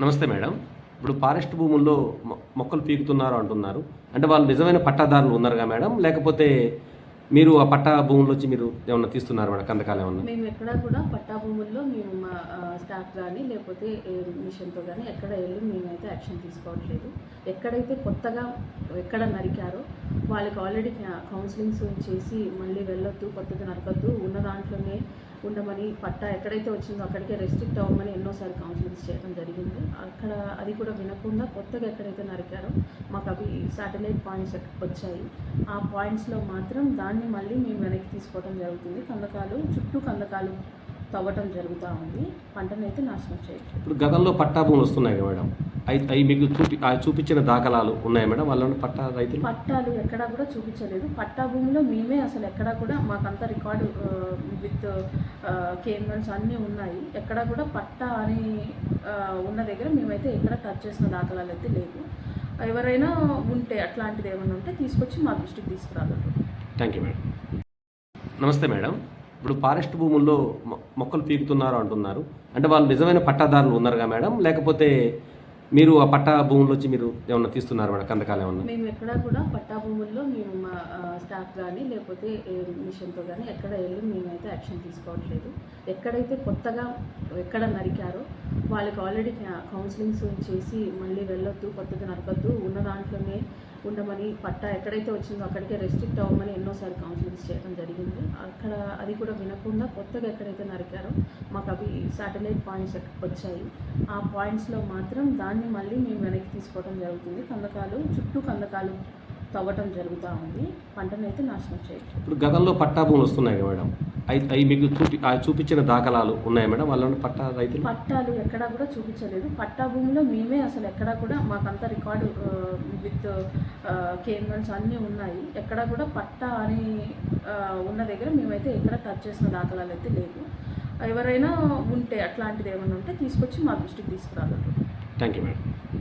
నమస్తే మేడం. ఇప్పుడు ఫారెస్ట్ భూముల్లో మొ- మొక్కలు పీకుతున్నారు అంటున్నారు. అంటే వాళ్ళు నిజమైన పట్టాదారులు ఉన్నారుగా మేడం? లేకపోతే మీరు ఆ పట్టా భూముల్లో వచ్చి మీరు ఏమన్నా తీస్తున్నారు మేడం? కందకాలు ఏమన్నా? మేము ఎక్కడ కూడా పట్టా భూముల్లో మేము మా స్టాఫ్ కానీ లేకపోతే ఏ మిషన్తో కానీ ఎక్కడ వెళ్ళి మేమైతే యాక్షన్ తీసుకోవట్లేదు. ఎక్కడైతే కొత్తగా ఎక్కడ నరికారో వాళ్ళకి ఆల్రెడీ కౌన్సిలింగ్స్ చేసి మళ్ళీ వెళ్ళొద్దు కొత్తగా నరకొద్దు ఉన్న దాంట్లోనే ఉండమని పట్టా ఎక్కడైతే వచ్చిందో అక్కడికే రెస్ట్రిక్ట్ అవ్వమని ఎన్నోసార్లు కౌన్సిలింగ్స్ చేయడం జరిగింది. అక్కడ అది కూడా వినకుండా కొత్తగా ఎక్కడైతే నరికారో మాకు అవి శాటిలైట్ పాయింట్స్ వచ్చాయి. ఆ పాయింట్స్లో మాత్రం దాన్ని మళ్ళీ మేము వెనక్కి తీసుకోవడం జరుగుతుంది. కందకాలు చుట్టూ కందకాలు తవ్వటం జరుగుతూ ఉంది. పంటనైతే నాశనం చేయట్లేదు ఇప్పుడు గతంలో పట్టా భూములు వస్తున్నాయి కదా మేడం. అవి మీకు చూపి చూపించిన దాఖలాలు ఉన్నాయి మేడం? వాళ్ళ పట్టా రైతులు? పట్టాలు ఎక్కడా కూడా చూపించలేదు. పట్టా భూమిలో మేమే అసలు ఎక్కడా కూడా మాకంతా రికార్డు విత్ కేమన్స్ అన్నీ ఉన్నాయి. ఎక్కడ కూడా పట్టా అని ఉన్న దగ్గర మేమైతే ఎక్కడ టచ్ చేసిన దాఖలాలు అయితే లేవు. ఎవరైనా ఉంటే అట్లాంటిది ఏమైనా ఉంటే తీసుకొచ్చి మా దృష్టికి తీసుకురాగలరు. థ్యాంక్ యూ మేడం నమస్తే మేడం ఇప్పుడు ఫారెస్ట్ భూముల్లో మొక్కలు పీకుతున్నారు అంటున్నారు. అంటే వాళ్ళు నిజమైన పట్టాదారులు ఉన్నారుగా మేడం లేకపోతే మీరు ఆ పట్టా భూముల్లో మీరు ఏమన్నా తీస్తున్నారు మేడం కందకాలు ఏమన్నా? మేము ఎక్కడ కూడా పట్టా భూముల్లో మేము మా స్టాఫ్ కానీ లేకపోతే మిషన్తో కానీ ఎక్కడ వెళ్ళి మేమైతే యాక్షన్ తీసుకోవట్లేదు. ఎక్కడైతే కొత్తగా ఎక్కడ నరికారో వాళ్ళకి ఆల్రెడీ కౌన్సిలింగ్స్ చేసి మళ్ళీ వెళ్ళొద్దు కొత్తగా నరకొద్దు ఉన్న దాంట్లోనే ఉండమని పట్టా ఎక్కడైతే వచ్చిందో అక్కడికే రెస్ట్రిక్ట్ అవ్వమని ఎన్నోసార్లు కౌన్సిలింగ్స్ చేయడం జరిగింది. అక్కడ అది కూడా వినకుండా కొత్తగా ఎక్కడైతే నరికారో మాకు అవి శాటిలైట్ పాయింట్స్ వచ్చాయి. ఆ పాయింట్స్లో మాత్రం దాన్ని మళ్ళీ మేము వెనక్కి తీసుకోవడం జరుగుతుంది. కందకాలు చుట్టూ కందకాలు తవ్వటం జరుగుతూ ఉంది. పంటనైతే నాశనం చేయట్లేదు ఇప్పుడు గతంలో పట్టా భూములు వస్తున్నాయి కదా మేడం. అవి అవి మీకు చూపి చూపించిన దాఖలాలు ఉన్నాయి మేడం. వాళ్ళ పట్టా రైతులు? పట్టాలు ఎక్కడా కూడా చూపించలేదు. పట్టా భూమిలో మేమే అసలు ఎక్కడా కూడా మాకంతా రికార్డు విత్ కేమన్స్ అన్నీ ఉన్నాయి. ఎక్కడా కూడా పట్టా అని ఉన్న దగ్గర మేమైతే ఎక్కడ టచ్ చేసిన దాఖలాలు అయితే లేవు. ఎవరైనా ఉంటే అట్లాంటిది ఏమైనా ఉంటే తీసుకొచ్చి మా దృష్టికి తీసుకురాగలరు. Thank you madam.